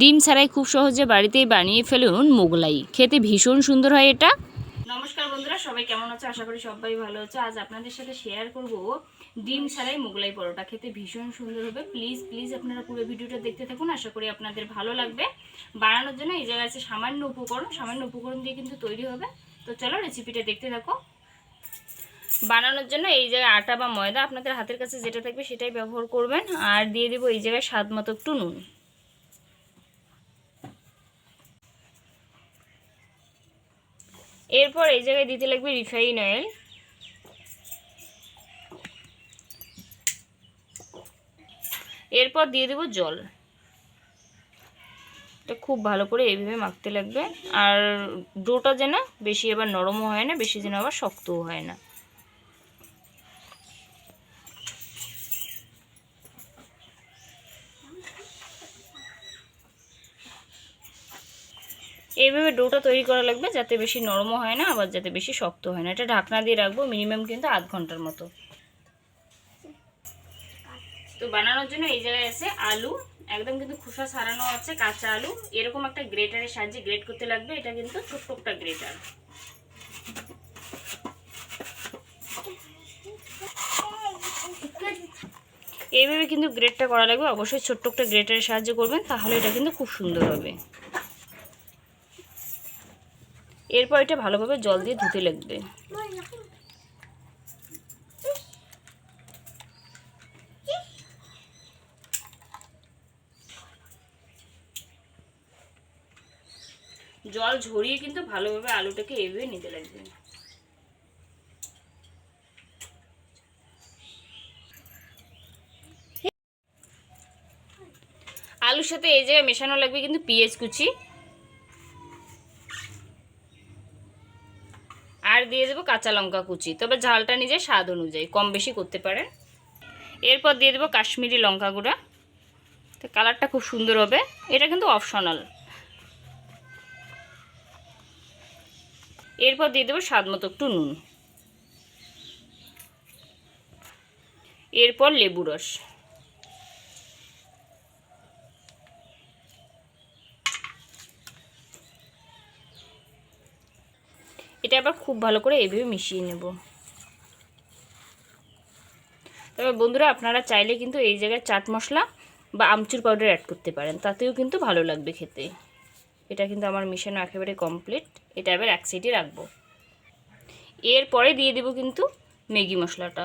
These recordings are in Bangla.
ডিম ছাড়াই খুব সহজে বাড়িতেই বানিয়ে ফেলুন মোগলাই। খেতে ভীষণ সুন্দর হয় এটা। নমস্কার বন্ধুরা, সবাই কেমন আছে? আশা করি সবাই ভালো আছে। আজ আপনাদের সাথে শেয়ার করব ডিম ছাড়াই মোগলাই পরোটা। খেতে ভীষণ সুন্দর হবে। প্লিজ প্লিজ আপনারা পুরো ভিডিওটা দেখতে থাকুন। আশা করি আপনাদের ভালো লাগবে। বানানোর জন্য এই জায়গায় আছে সামান্য উপকরণ। সামান্য উপকরণ দিয়ে কিন্তু তৈরি হবে। তো চলো রেসিপিটা দেখতে থাকো। বানানোর জন্য এই জায়গায় আটা বা ময়দা আপনাদের হাতের কাছে যেটা থাকবে সেটাই ব্যবহার করবেন। আর দিয়ে দেবো এই জায়গায় স্বাদ মতো একটু নুন। এরপর এই জায়গায় দিতে লাগবে রিফাইন অয়েল। এরপর দিয়ে দেবো জল। এটা খুব ভালো করে এইভাবে মাখতে লাগবে। আর ডোটা যেন বেশি আবার নরমও হয় না, বেশি যেন আবার শক্তও হয় না। এইভাবে ডোটা তৈরি করা লাগবে যাতে বেশি নরমও হয় না, আবার যাতে বেশি শক্ত হয় না। এটা ঢাকনা দিয়ে রাখব, মিনিমাম কিন্তু আধ ঘণ্টার মতো। তো বানানোর জন্য এই জায়গায় আছে আলু, একদম কিন্তু খোসা ছাড়ানো আছে কাঁচা আলু। এরকম একটা গ্রেটারের সাহায্যে গ্রেট করতে লাগবে, এটা কিন্তু ছোট্ট একটা গ্রেটার। এইভাবে কিন্তু গ্রেটটা করা লাগবে। অবশ্যই ছোট্ট একটা গ্রেটারের সাহায্যে করবেন, তাহলে এটা কিন্তু খুব সুন্দর হবে। এরপর এটা ভালোভাবে জল দিয়ে ধুতে লাগবে। জল ঝরিয়ে কিন্তু ভালোভাবে আলুটাকে এভাবে নিতে লাগবে। আলুর সাথে এই জায়গায় মেশানো লাগবে কিন্তু পেঁয়াজ কুচি আর দিয়ে দেবো কাঁচা লঙ্কা কুচি। তবে ঝালটা নিজের স্বাদ অনুযায়ী, কম বেশি করতে পারেন। এরপর দিয়ে দেবো কাশ্মীরি লঙ্কা গুঁড়া। তো কালারটা খুব সুন্দর হবে। এটা কিন্তু অপশনাল। এরপর দিয়ে দেবো স্বাদ মতো একটু নুন। এরপর লেবু রস। এটা আবার খুব ভালো করে এইভাবে মিশিয়ে নেব। তবে বন্ধুরা, আপনারা চাইলে কিন্তু এই জায়গায় চাট মশলা বা আমচুর পাউডার অ্যাড করতে পারেন। তাতেও কিন্তু ভালো লাগবে খেতে। এটা কিন্তু আমার মিশানো একেবারে কমপ্লিট এটা এবার এক সাইডে রাখব। এরপরে দিয়ে দেব কিন্তু ম্যাগি মশলাটা।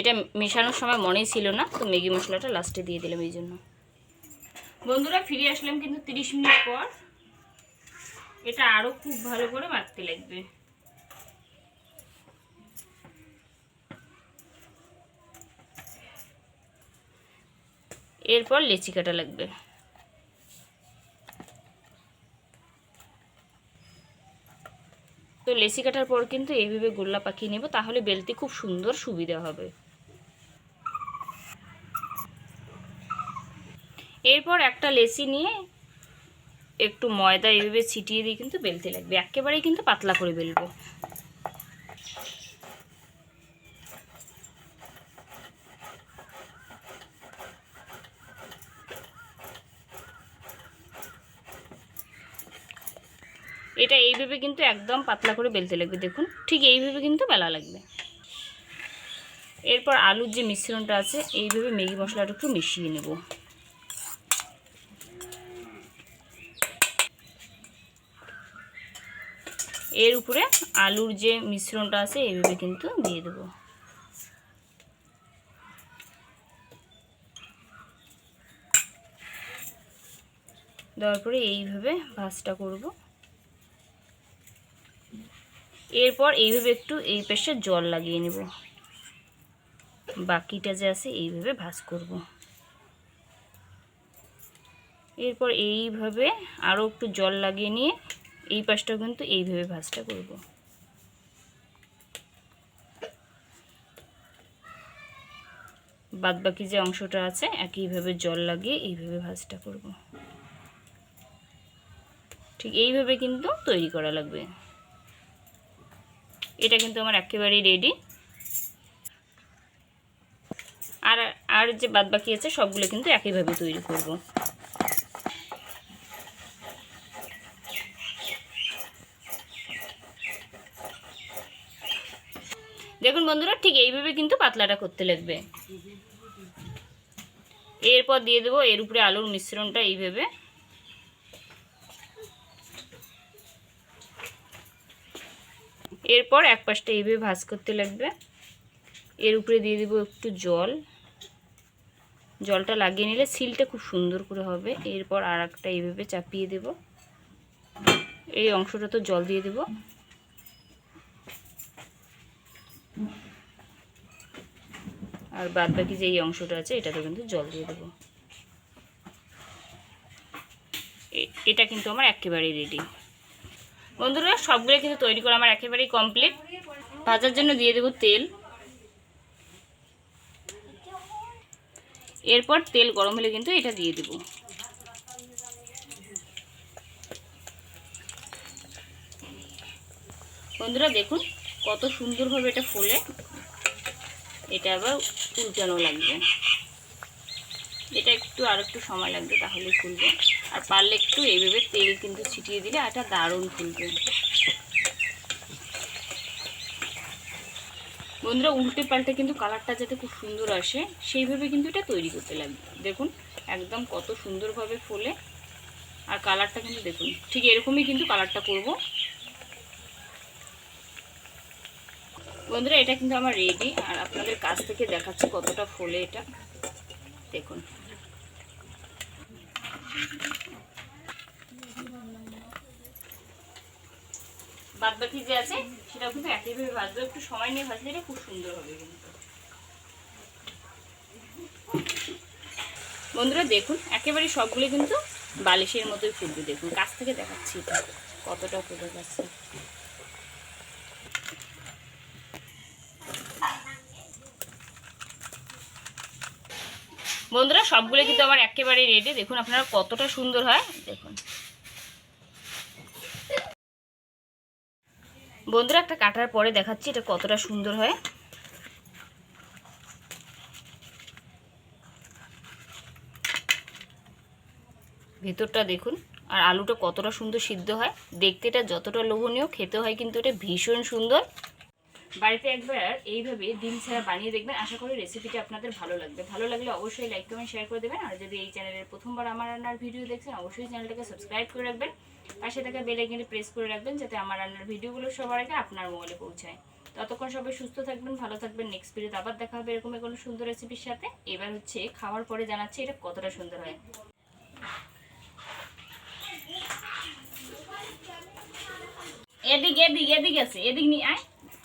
এটা মেশানোর সময় মনেই ছিল না, তো ম্যাগি মশলাটা লাস্টে দিয়ে দিলাম এই জন্য। বন্ধুরা, ফিরে আসলাম কিন্তু তিরিশ মিনিট পর। এটা আরও খুব ভালো করে মাখতে লাগবে। এরপর লেচি কাটা লাগবে। তো লেচি কাটার পর কিন্তু এইভাবে গোল্লা পাকিয়ে নেব, তাহলে বেলতে খুব সুন্দর সুবিধা হবে। এরপর একটা লেচি নিয়ে একটু ময়দা এইভাবে ছিটিয়ে দিয়ে কিন্তু বেলতে লাগবে। একেবারেই কিন্তু পাতলা করে বেলবো। এটা এইভাবে কিন্তু একদম পাতলা করে বেলতে লাগবে, দেখুন। ঠিক এইভাবে কিন্তু বেলা লাগবে। এরপর আলুর যে মিশ্রণটা আছে, এইভাবে ম্যাগি মশলাটা একটু মিশিয়ে নেব। এর উপরে আলুর যে মিশ্রণটা আছে এইভাবে কিন্তু দিয়ে দেবো। দেওয়ার পরে এইভাবে ভাজটা করব। এরপর এইভাবে একটু এই পাশে জল লাগিয়ে নেব। বাকিটা যে আছে, এইভাবে ভাজ করব। এরপর এইভাবে আরও একটু জল লাগিয়ে নিয়ে এই পাশটাও কিন্তু এইভাবে ভাজটা করব। বাদ বাকি যে অংশটা আছে একইভাবে জল লাগিয়ে এইভাবে ভাজটা করব। ঠিক এইভাবে কিন্তু তৈরি করা লাগবে। এটা কিন্তু আমার একেবারেই রেডি আর আর যে বাদ বাকি আছে, সবগুলো কিন্তু একইভাবে তৈরি করব। দেখুন বন্ধুরা, ঠিক এইভাবে কিন্তু পাতলাটা করতে লাগবে। এরপর দিয়ে দেবো, এর উপরে আলুর মিশ্রণটা এইভাবে। এরপর এক পাশটা এইভাবে ভাজ করতে লাগবে। এর উপরে দিয়ে দেবো একটু জল। জলটা লাগিয়ে নিলে সিলটা খুব সুন্দর করে হবে। এরপর আর একটা এইভাবে চাপিয়ে দেব। এই অংশটা তো জল দিয়ে দেব। আর বাদ বাকি যে এই অংশটা আছে, এটাতে কিন্তু জল দিয়ে দেবো। এটা কিন্তু আমার একেবারেই রেডি বন্ধুরা, সবগুলো কিন্তু তৈরি করা আমার একেবারেই কমপ্লিট ভাজার জন্য দিয়ে দেবো তেল। এরপর তেল গরম হলে কিন্তু এটা দিয়ে দেবো। বন্ধুরা, দেখুন কত সুন্দরভাবে এটা ফুলে। এটা আবার উল্টানো লাগবে। এটা একটু আর একটু সময় লাগবে তাহলে ফুলবে। আর পারলে একটু এইভাবে তেল কিন্তু ছিটিয়ে দিলে এটা দারুণ ফুলবে। বন্ধুরা, উল্টে পাল্টে কিন্তু কালারটা যাতে খুব সুন্দর আসে, সেইভাবে কিন্তু এটা তৈরি করতে লাগবে। দেখুন, একদম কত সুন্দরভাবে ফোলে। আর কালারটা কিন্তু দেখুন, ঠিক এরকমই কিন্তু কালারটা করব। বন্ধুরা, এটা কিন্তু আমার রেডি, আর আপনাদের কাছ থেকে দেখাচ্ছি কতটা ফোলে এটা। দেখুন। বাদ বাকি যে আছে, সেটাও কিন্তু একইভাবে ভাজবে একটু সময় নিয়ে ভাজলে এটা খুব সুন্দর হবে কিন্তু। বন্ধুরা, দেখুন, একেবারে সবগুলো কিন্তু বালিশের মতোই ফুলবে দেখুন, কাছ থেকে দেখাচ্ছি এটা। কতটা ফুলে যাচ্ছে। বন্ধুরা, সবগুলো কিন্তু আমার একেবারে রেডি। দেখুন আপনারা কতটা সুন্দর হয়। দেখুন। বন্ধুরা, একটা কাটার পরে দেখাচ্ছি এটা কতটা সুন্দর হয়। ভেতরটা দেখুন, আর আলুটা কতটা সুন্দর সিদ্ধ হয়। দেখতে এটা যতটা লোভনীয়, খেতে হয় কিন্তু এটা ভীষণ সুন্দর। বাড়িতে একবার এইভাবে ডিম ছাড়া বানিয়ে দেখবেন। আশা করি রেসিপিটা আপনাদের ভালো লাগবে। ভালো লাগলে অবশ্যই লাইক কমেন্ট শেয়ার করে দেবেন। আর যদি এই চ্যানেলের প্রথমবার আমার রান্নার ভিডিও দেখছেন, অবশ্যই চ্যানেলটাকে সাবস্ক্রাইব করে রাখবেন। পাশে থাকা বেল আইকনে প্রেস করে রাখবেন, যাতে আমার রান্নার ভিডিওগুলো সবার আগে আপনার মোবাইলে পৌঁছায়। ততক্ষণ সবাই সুস্থ থাকবেন, ভালো থাকবেন। নেক্সট ভিডিওতে আবার দেখা হবে এরকম কোনো সুন্দর রেসিপির সাথে। এবার হচ্ছে খাওয়ার পরে জানাচ্ছি এটা কতটা সুন্দর হয়। এদিক এদিক এদিক আছে। এদিক নিয়ে আয়।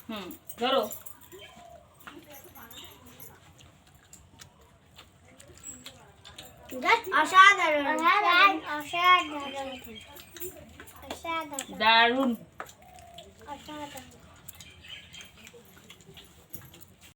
হুম ধরো। অসাধারণ। অসাধারণ। অসাধারণ। দারুণ। অসাধারণ।